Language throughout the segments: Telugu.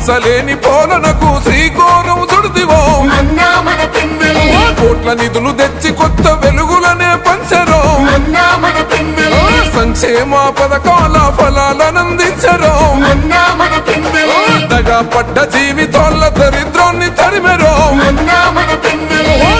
మత్సలేని పోలనకు శ్రీకోరం చుడిదివో. కోట్ల నిధులు తెచ్చి కొత్త వెలుగులనే పంచరో. సంక్షేమ పథకాల ఫలాలనందించరో. దగా పడ్డ జీవితాల దరిద్రాన్ని తరిమెరో.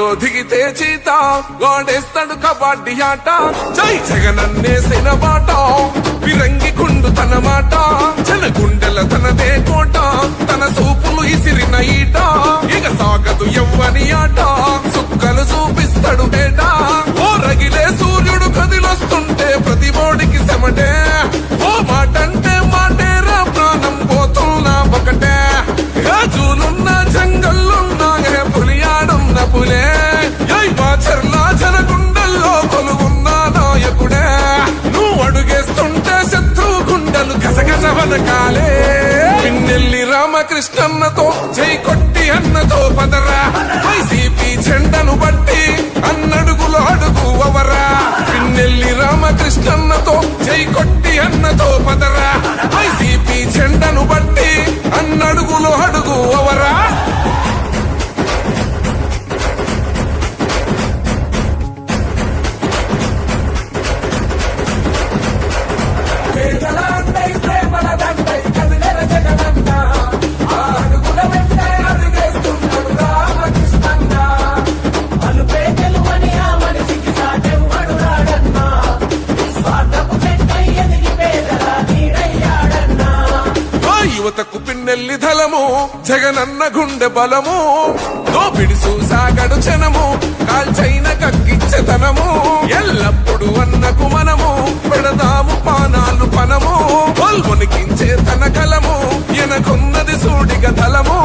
ఆ దిగితే చీత. గోడేస్తాడు కబడ్డీ ఆట. జై జగనన్నేసిన బాట విరంగి కుండు తన మాట. జనగుండె రామకృష్ణన్నతో జై కొట్టి అన్నతో పదరా. వైసీపీ జెండను బట్టి బలము జగనన్న గుండె బలము దోపిడి సాగడు జనము కాల్చైన కక్కిచ్చతనము ఎల్లప్పుడు అన్నకు మనము పెడదాము పానాలు పనము పల్మునికించే తన కలము ఎనకున్నది సూడిగ తలము.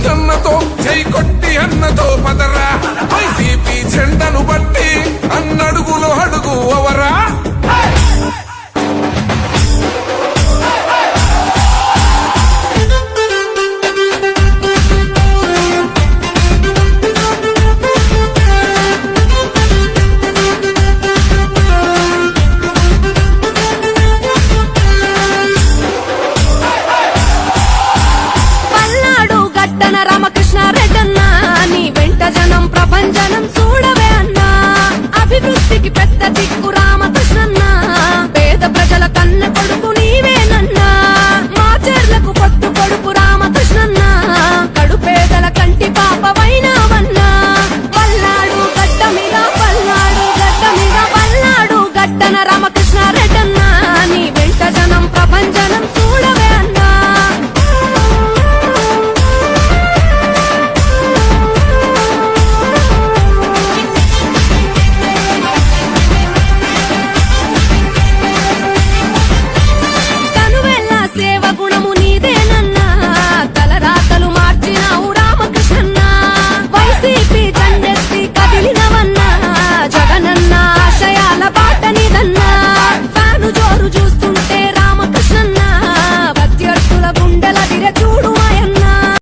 కృష్ణన్నతో చేయి కొట్టి అన్నతో పదరా వైసీపీ జెండను బట్టి